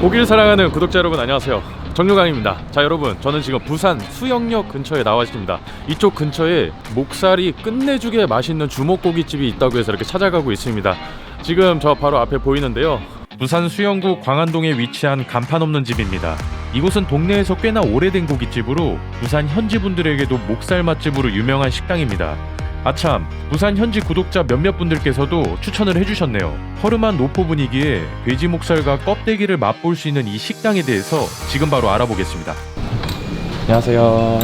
고기를 사랑하는 구독자 여러분 안녕하세요. 정유강입니다. 자 여러분 저는 지금 부산 수영역 근처에 나와 있습니다. 이쪽 근처에 목살이 끝내주게 맛있는 주먹고기집이 있다고 해서 이렇게 찾아가고 있습니다. 지금 저 바로 앞에 보이는데요. 부산 수영구 광안동에 위치한 간판 없는 집입니다. 이곳은 동네에서 꽤나 오래된 고깃집으로 부산 현지 분들에게도 목살 맛집으로 유명한 식당입니다 아참 부산 현지 구독자 몇몇 분들께서도 추천을 해주셨네요. 허름한 노포 분위기에 돼지 목살과 껍데기를 맛볼 수 있는 이 식당에 대해서 지금 바로 알아보겠습니다. 안녕하세요.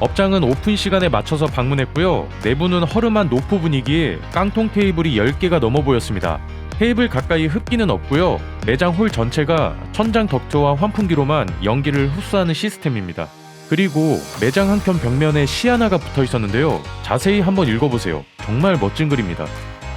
업장은 오픈 시간에 맞춰서 방문했고요. 내부는 허름한 노포 분위기에 깡통 테이블이 10개가 넘어 보였습니다. 테이블 가까이 흡기는 없고요. 매장 홀 전체가 천장 덕트와 환풍기로만 연기를 흡수하는 시스템입니다 그리고 매장 한켠 벽면에 시 하나가 붙어 있었는데요. 자세히 한번 읽어보세요. 정말 멋진 글입니다.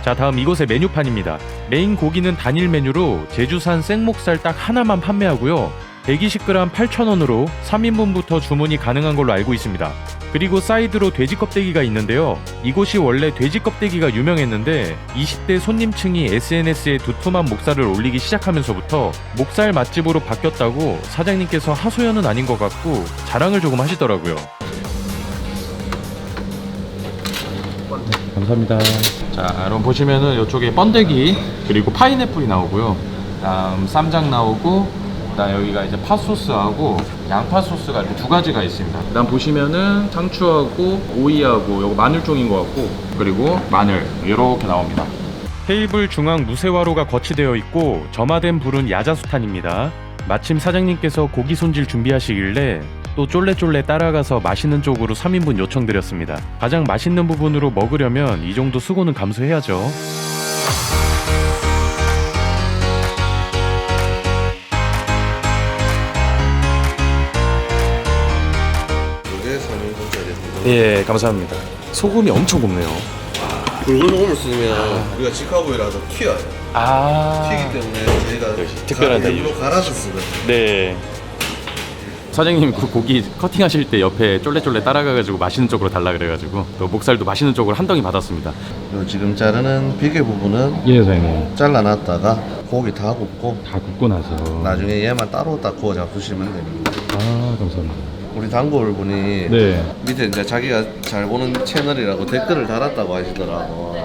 자, 다음 이곳의 메뉴판입니다. 메인 고기는 단일 메뉴로 제주산 생목살 딱 하나만 판매하고요. 120g 8,000원으로 3인분부터 주문이 가능한 걸로 알고 있습니다. 그리고 사이드로 돼지 껍데기가 있는데요. 이곳이 원래 돼지 껍데기가 유명했는데 20대 손님층이 SNS에 두툼한 목살을 올리기 시작하면서부터 목살 맛집으로 바뀌었다고 사장님께서 하소연은 아닌 것 같고 자랑을 조금 하시더라고요. 감사합니다. 자, 여러분 보시면은 이쪽에 번데기 그리고 파인애플이 나오고요. 다음 쌈장 나오고 그다음 여기가 이제 팥소스하고 양파 소스가 이렇게 두 가지가 있습니다. 그다음 보시면은 상추하고 오이하고 요거 마늘종인 것 같고 그리고 마늘 이렇게 나옵니다. 테이블 중앙 무쇠화로가 거치되어 있고 점화된 불은 야자수탄입니다. 마침 사장님께서 고기 손질 준비하시길래 또 쫄래쫄래 따라가서 맛있는 쪽으로 3인분 요청드렸습니다. 가장 맛있는 부분으로 먹으려면 이 정도 수고는 감수해야죠. 3인분짜리 예, 감사합니다. 소금이 엄청 곱네요. 붉은 소금을 쓰면 우리가 직화구이라서 튀어요 아, 튀기 때문에 저희가 역시 특별한 가- 일부러. 갈아서 쓰거든요 네. 사장님 그 고기 커팅하실 때 옆에 쫄래쫄래 따라가가지고 맛있는 쪽으로 달라 그래가지고 또 목살도 맛있는 쪽으로 한 덩이 받았습니다. 그리고 지금 자르는 비계 부분은 예, 사장님. 잘라놨다가 고기 다 굽고 다 굽고 나서. 나중에 얘만 따로 딱 구워 잡수시면 됩니다 아, 감사합니다. 우리 단골 분이 네. 밑에 이제 자기가 잘 보는 채널이라고 댓글을 달았다고 하시더라고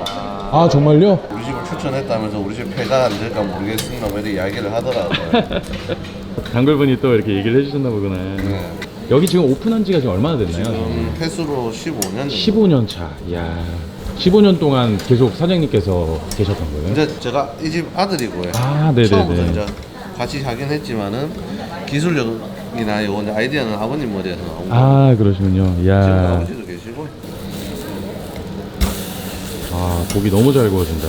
아, 정말요? 우리 집을 추천했다면서 우리 집 폐가 안 될까 모르겠습니다 뭐 이렇게 이야기를 하더라고요 단골분이 또 이렇게 얘기를 해주셨나 보구나. 네. 여기 지금 오픈한 지가 지금 얼마나 됐나요? 지금 횟수로 15년 정도 15년 차. 이야. 15년 동안 계속 사장님께서 계셨던 거예요? 이제 제가 이 집 아들이고요. 아, 네네네. 처음부터 이제 같이 하긴 했지만은 기술력 이 나 이거 이제 아이디어는 아버님 머리에서 나온 거. 아, 그러시군요. 지금 이야. 아버지도 계시고. 아, 고기 너무 잘 구워진다.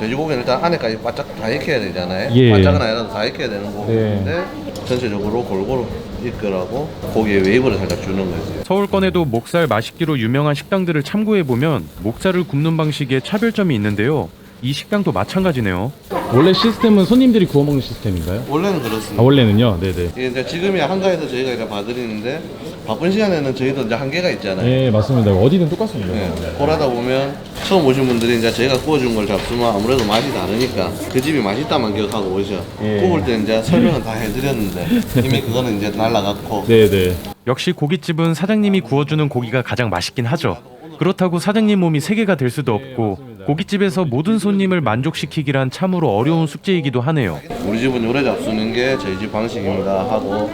돼지고기는 일단 안에까지 바짝 다 익혀야 되잖아요. 예. 바짝은 아니라도 다 익혀야 되는 고기인데 네. 전체적으로 골고루 익으라고 고기에 웨이브를 살짝 주는 거지. 서울권에도 목살 맛있기로 유명한 식당들을 참고해 보면 목살을 굽는 방식에 차별점이 있는데요. 이 식당도 마찬가지네요. 원래 시스템은 손님들이 구워 먹는 시스템인가요? 원래는 그렇습니다. 아, 원래는요. 네네. 이게 이제 지금이야 한가해서 저희가 이제 봐드리는데 바쁜 시간에는 저희도 이제 한계가 있잖아요. 네, 맞습니다. 어디든 똑같습니다. 네, 보라다 보면 처음 오신 분들이 이제 저희가 구워준 걸 잡수면 아무래도 맛이 다르니까 그 집이 맛있다만 기억하고 오셔. 예. 구울 때 이제 설명은 다 해드렸는데 이미 그거는 이제 날라갔고 네네. 역시 고깃집은 사장님이 구워주는 고기가 가장 맛있긴 하죠. 그렇다고 사장님 몸이 세 개가 될 수도 없고 고깃집에서 모든 손님을 만족시키기란 참으로 어려운 숙제이기도 하네요. 우리 집은 요래 잡수는 게 저희 집 방식입니다 하고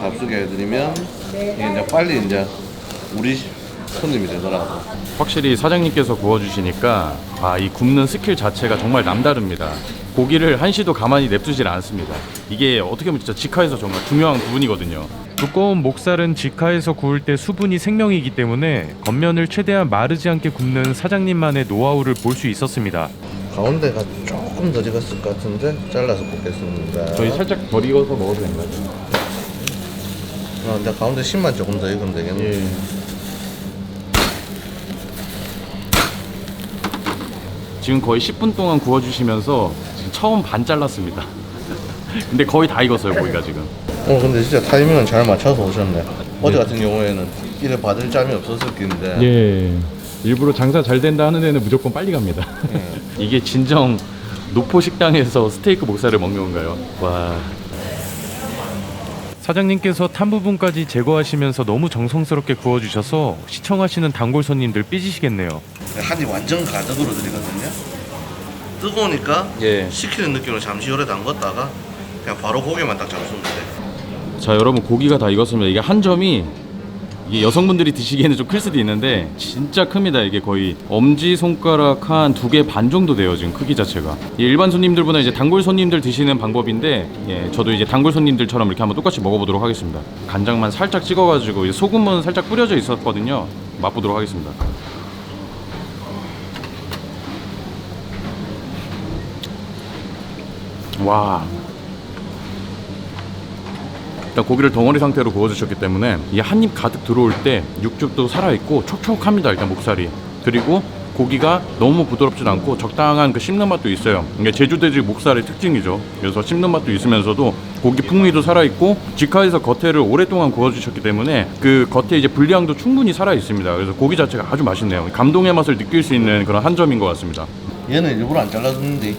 잡수게 해드리면 이게 이제 빨리 이제 우리 손님이 되더라고. 확실히 사장님께서 구워주시니까 아, 이 굽는 스킬 자체가 정말 남다릅니다. 고기를 한시도 가만히 냅두질 않습니다. 이게 어떻게 보면 진짜 직화에서 정말 중요한 부분이거든요. 두꺼운 목살은 직화에서 구울 때 수분이 생명이기 때문에 겉면을 최대한 마르지 않게 굽는 사장님만의 노하우를 볼 수 있었습니다. 가운데가 조금 더 익었을 것 같은데 잘라서 볶겠습니다. 저희 살짝 덜 익어서 먹어도 된가요? 어, 이제 가운데 10만 조금 더 익으면 되겠네. 예. 지금 거의 10분 동안 구워주시면서 지금 처음 반 잘랐습니다. 근데 거의 다 익었어요 고기가 지금. 어 근데 진짜 타이밍은 잘 맞춰서 오셨네. 어제 같은 경우에는 이래 받을 짬이 없었을 텐데. 예. 일부러 장사 잘 된다 하는 데는 무조건 빨리 갑니다. 예. 이게 진정 노포 식당에서 스테이크 목살을 먹는 건가요? 와. 사장님께서 탄 부분까지 제거하시면서 너무 정성스럽게 구워주셔서 시청하시는 단골 손님들 삐지시겠네요. 한입 완전 가득으로 드리거든요. 뜨거우니까 예. 식히는 느낌으로 잠시 오래 담궜다가 그냥 바로 고기만 딱 잡수면 돼. 자 여러분 고기가 다 익었습니다. 이게 한 점이 이게 여성분들이 드시기에는 좀 클 수도 있는데 진짜 큽니다. 이게 거의 엄지 손가락 한 두 개 반 정도 돼요 지금 크기 자체가. 이 일반 손님들보다 이제 단골 손님들 드시는 방법인데 예, 저도 이제 단골 손님들처럼 이렇게 한번 똑같이 먹어보도록 하겠습니다. 간장만 살짝 찍어가지고 이 소금은 살짝 뿌려져 있었거든요. 맛보도록 하겠습니다. 와 일단 고기를 덩어리 상태로 구워주셨기 때문에 이 한 입 가득 들어올 때 육즙도 살아있고 촉촉합니다 일단 목살이. 그리고 고기가 너무 부드럽진 않고 적당한 그 씹는 맛도 있어요. 이게 제주 돼지 목살의 특징이죠. 그래서 씹는 맛도 있으면서도 고기 풍미도 살아있고 직화에서 겉에를 오랫동안 구워주셨기 때문에 그 겉에 이제 분량도 충분히 살아있습니다. 그래서 고기 자체가 아주 맛있네요. 감동의 맛을 느낄 수 있는 그런 한 점인 것 같습니다. 얘는 일부러 안 잘라줬는데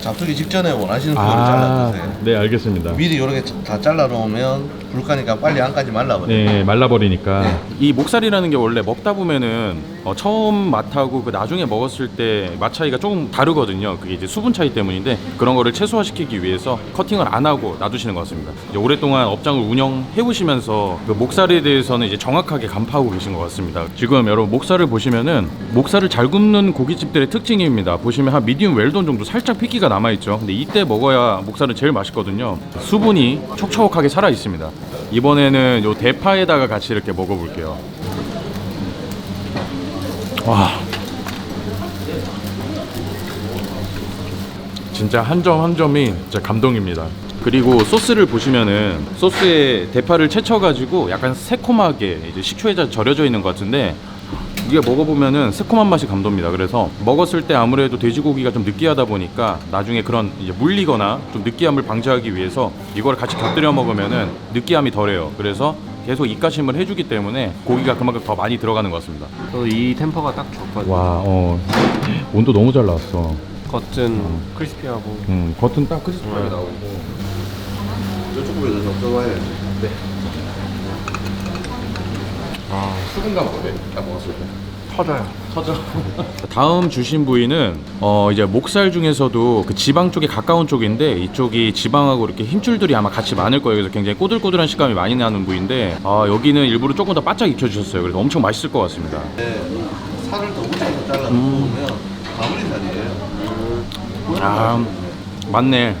잡수기 직전에 원하시는 부분을 잘라주세요. 네 알겠습니다 미리 이렇게 다 잘라놓으면 불가니까 빨리 안 까지 말라버려. 네, 말라버리니까. 네. 이 목살이라는 게 원래 먹다 보면은 어, 처음 맛하고 그 나중에 먹었을 때 맛 차이가 조금 다르거든요. 그게 이제 수분 차이 때문인데 그런 거를 최소화시키기 위해서 커팅을 안 하고 놔두시는 것 같습니다. 오랫동안 업장을 운영해 오시면서 그 목살에 대해서는 이제 정확하게 간파하고 계신 것 같습니다. 지금 여러분 목살을 보시면은 목살을 잘 굽는 고깃집들의 특징입니다. 보시면 한 미디움 웰던 정도 살짝 핏기가 남아 있죠. 근데 이때 먹어야 목살은 제일 맛있거든요. 수분이 촉촉하게 살아 있습니다. 이번에는 요 대파에다가 같이 이렇게 먹어볼게요. 와. 진짜 한 점 한 점이 진짜 감동입니다. 그리고 소스를 보시면은 소스에 대파를 채쳐가지고 약간 새콤하게 이제 식초에 절여져 있는 것 같은데 이게 먹어보면은 새콤한 맛이 감돕니다. 그래서 먹었을 때 아무래도 돼지고기가 좀 느끼하다 보니까 나중에 그런 이제 물리거나 좀 느끼함을 방지하기 위해서 이걸 같이 곁들여 먹으면은 느끼함이 덜해요. 그래서 계속 입가심을 해주기 때문에 고기가 그만큼 더 많이 들어가는 것 같습니다. 저도 이 템퍼가 딱 좋거든요. 와, 어, 온도 너무 잘 나왔어. 겉은 크리스피하고 음, 겉은 딱 크리스피하게 나오고. 이쪽 부분에서 적당해. 아, 수분감 어때? 딱 먹었을 때. 터져요. 터져. 다음 주신 부위는 어 이제 목살 중에서도 그 지방 쪽에 가까운 쪽인데 이쪽이 지방하고 이렇게 힘줄들이 아마 같이 많을 거예요. 그래서 굉장히 꼬들꼬들한 식감이 많이 나는 부위인데 아 여기는 일부러 조금 더 바짝 익혀주셨어요. 그래서 엄청 맛있을 것 같습니다. 네, 살을 더 묻혀서 잘라 놓으면 가브리 살이에요. 아 맞네.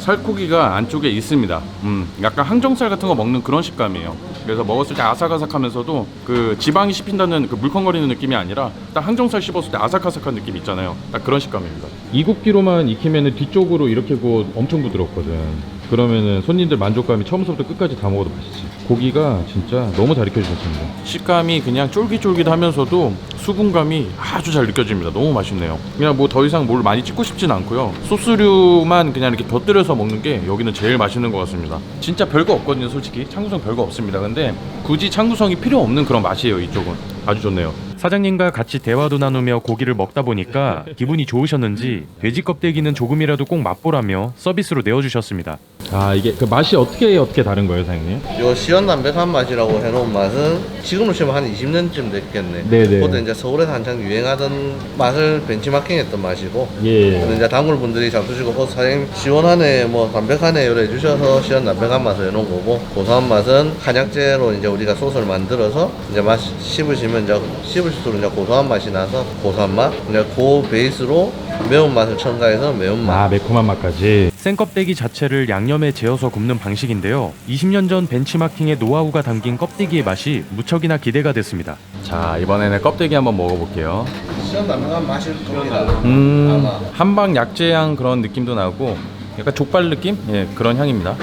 살코기가 안쪽에 있습니다. 음, 약간 항정살 같은 거 먹는 그런 식감이에요. 그래서 먹었을 때 아삭아삭하면서도 그 지방이 씹힌다는 그 물컹거리는 느낌이 아니라 딱 항정살 씹었을 때 아삭아삭한 느낌 있잖아요. 딱 그런 식감입니다. 이굽기로만 익히면은 뒤쪽으로 이렇게 구워 엄청 부드럽거든. 그러면은 손님들 만족감이 처음부터 끝까지 다 먹어도 맛있지. 고기가 진짜 너무 잘 익혀주셨습니다. 식감이 그냥 쫄깃쫄깃하면서도 수분감이 아주 잘 느껴집니다. 너무 맛있네요. 그냥 뭐 더 이상 뭘 많이 찍고 싶진 않고요. 소스류만 그냥 이렇게 곁들여서 먹는 게 여기는 제일 맛있는 것 같습니다. 진짜 별거 없거든요, 솔직히. 창구성 별거 없습니다. 근데 굳이 창구성이 필요 없는 그런 맛이에요, 이쪽은. 아주 좋네요. 사장님과 같이 대화도 나누며 고기를 먹다 보니까 기분이 좋으셨는지 돼지 껍데기는 조금이라도 꼭 맛보라며 서비스로 내어주셨습니다. 아 이게 그 맛이 어떻게 어떻게 다른 거예요, 사장님? 요 시원 담백한 맛이라고 해놓은 맛은 지금으로 치면 한 20년쯤 됐겠네. 네네. 그때 이제 서울에서 한창 유행하던 맛을 벤치마킹했던 맛이고. 예. 근데 이제 단골 분들이 잡수시고 어 사장님 시원하네 뭐 담백하네 이래 주셔서 시원 담백한 맛을 해놓은 거고 고소한 맛은 한약재로 이제 우리가 소스를 만들어서 이제 맛 씹으시면 이제 씹을 수록 이제 고소한 맛이 나서 고소한 맛 이제 그 베이스로 매운 맛을 첨가해서 매운 맛. 아 매콤한 맛까지. 생껍데기 자체를 양념에 재워서 굽는 방식인데요. 20년 전 벤치마킹의 노하우가 담긴 껍데기의 맛이 무척이나 기대가 됐습니다. 자 이번에는 껍데기 한번 먹어볼게요. 시원 담백한 맛일 겁니다 음 한방 약재향 그런 느낌도 나고 약간 족발 느낌? 예 그런 향입니다.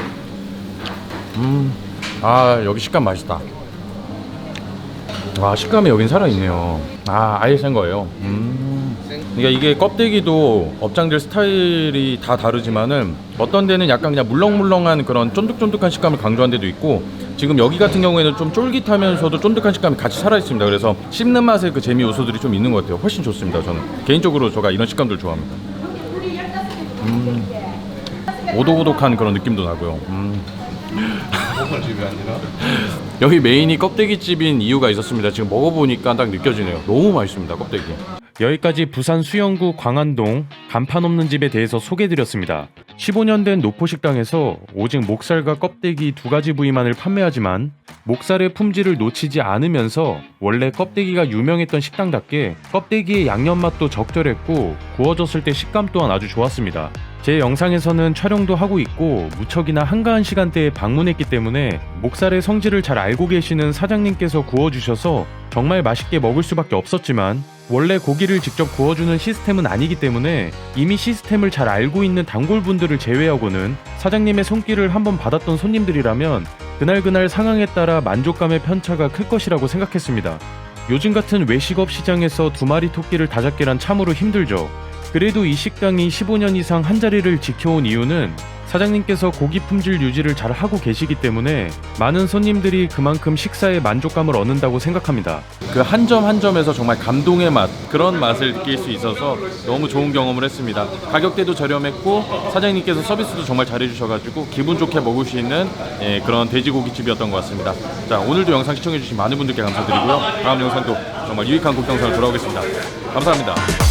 음아 여기 식감 맛있다 와 식감이 여긴 살아있네요 아 아예 센 거예요 음 그러니까 이게 껍데기도 업장들 스타일이 다 다르지만은 어떤 데는 약간 그냥 물렁물렁한 그런 쫀득쫀득한 식감을 강조한 데도 있고 지금 여기 같은 경우에는 좀 쫄깃하면서도 쫀득한 식감이 같이 살아 있습니다. 그래서 씹는 맛의 그 재미 요소들이 좀 있는 것 같아요. 훨씬 좋습니다. 저는 개인적으로 제가 이런 식감들 좋아합니다. 음. 오독오독한 그런 느낌도 나고요. 음. 여기 메인이 껍데기집인 이유가 있었습니다. 지금 먹어보니까 딱 느껴지네요. 너무 맛있습니다. 껍데기. 여기까지 부산 수영구 광안동 간판 없는 집에 대해서 소개드렸습니다. 15년 된 노포식당에서 오직 목살과 껍데기 두 가지 부위만을 판매하지만 목살의 품질을 놓치지 않으면서 원래 껍데기가 유명했던 식당답게 껍데기의 양념 맛도 적절했고 구워졌을 때 식감 또한 아주 좋았습니다. 제 영상에서는 촬영도 하고 있고 무척이나 한가한 시간대에 방문했기 때문에 목살의 성질을 잘 알고 계시는 사장님께서 구워주셔서 정말 맛있게 먹을 수밖에 없었지만 원래 고기를 직접 구워주는 시스템은 아니기 때문에 이미 시스템을 잘 알고 있는 단골분들을 제외하고는 사장님의 손길을 한번 받았던 손님들이라면 그날그날 상황에 따라 만족감의 편차가 클 것이라고 생각했습니다. 요즘 같은 외식업 시장에서 두 마리 토끼를 다 잡기란 참으로 힘들죠. 그래도 이 식당이 15년 이상 한 자리를 지켜온 이유는 사장님께서 고기 품질 유지를 잘 하고 계시기 때문에 많은 손님들이 그만큼 식사에 만족감을 얻는다고 생각합니다. 그 한 점 한 점에서 정말 감동의 맛 그런 맛을 느낄 수 있어서 너무 좋은 경험을 했습니다. 가격대도 저렴했고 사장님께서 서비스도 정말 잘해주셔가지고 기분 좋게 먹을 수 있는 예, 그런 돼지고기집이었던 것 같습니다. 자 오늘도 영상 시청해주신 많은 분들께 감사드리고요. 다음 영상도 정말 유익한 곡 영상으로 돌아오겠습니다. 감사합니다.